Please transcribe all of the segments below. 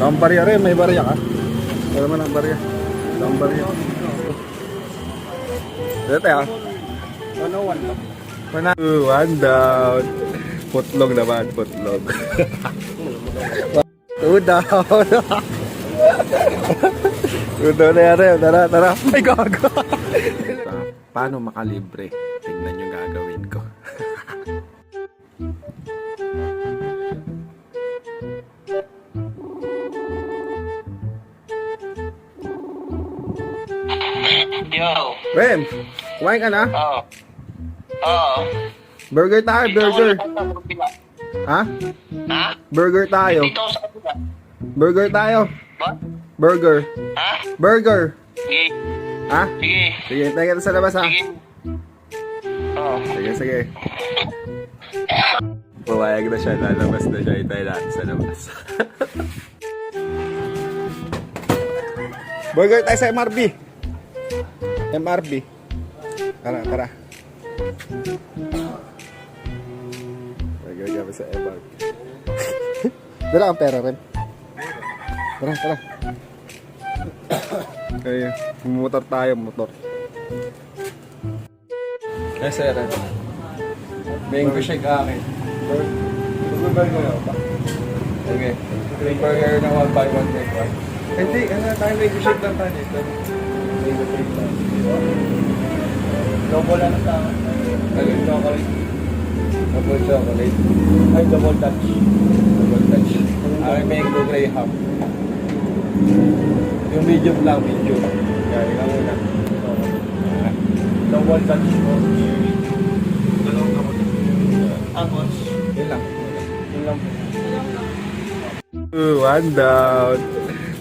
Kang barya rin, may barya ka. Wala man ang barya. Kang barya. Dito ah. 101 lang. Mana? One down. Putlog naman, putlog. Two down. Two down na yan. Tara, tara. Ay, gago. Paano makalibre? Tingnan yung gagawin ko. Yo. Rem, kumain ka na? Oo. Oo. Burger tayo, burger. Ha? Ha? Burger tayo. Dito sa kabila. Burger tayo. Ba? Burger. Ha? Burger. Sige. Ha? Sige. Sige, tayo ka sa labas ha. Sige. Oo. Sige, sige. Pumayag na siya, lalabas na siya. Itay natin sa labas. Burger tayo sa MRB. MRB. Tara, tara. Burger kami sa MRB. Dala ang pera rin. Tara, tara. Kaya, motor tayo, motor. Eh, sir. Mango shake akin. Mag-burger ako pa. Sige. May burger na 1 by 1 take one. Hindi, ano tayo mango shake lang tayo dito. Double ano sa akin? Double chocolate. Double chocolate. Ay, double touch. Double touch. Ay, mango graham. Yung medium lang, medium. Yan, ikaw muna. Double touch ko. Dalawang ako. Tapos, Yun lang. yun lang. One down.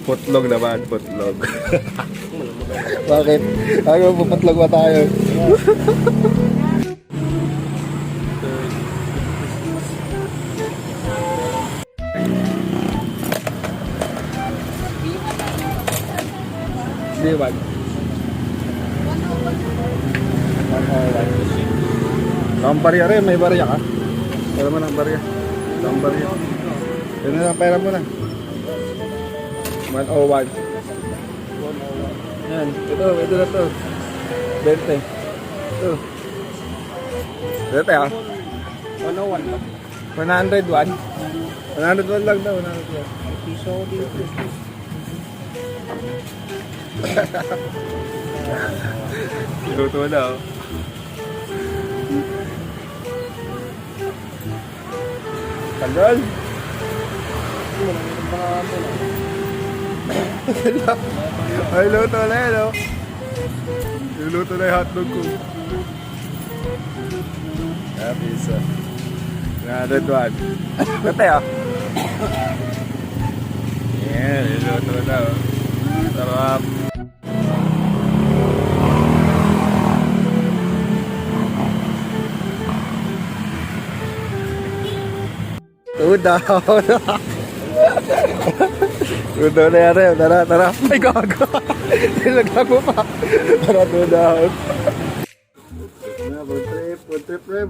Putlog naman, putlog. Bakit? Ayaw mo putlog ba tayo? Di ba? Ang barya rin, may barya ka? Wala man ang barya. Ang barya. Yun na lang, pera mo na. 101. Yan, ito, ito na to. 20. Ito. Ito ah. 101 lang. 101. 101 lang daw, 101. Piso ko dito. Luto na oh. Tagal. Ay, luto na yan oh. Luluto na yung hotdog ko. Ah, pizza. 101. Kate ah. Yan, luluto na oh. Sarap. Two down. down na yan rin. Tara, tara. Ay, gago. Nilaglag mo pa. Tara, two down. Food trip. Food trip, Rem.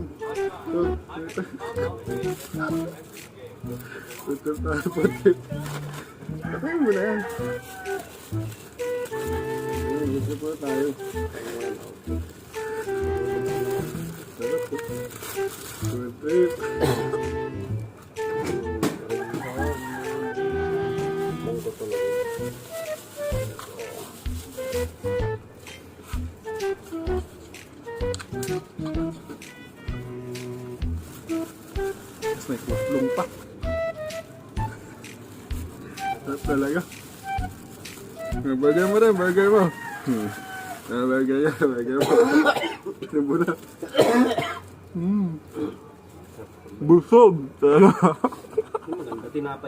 Food trip. Food trip. Patay mo na yan. Trip na tayo. Food trip. Tapos may kutlong pa. Sarap talaga. Burger mo rin, burger mo. Hmm. Ah, burger yan, burger mo. Ano mo na? Hmm. Busog. Talaga. Maganda tinapay.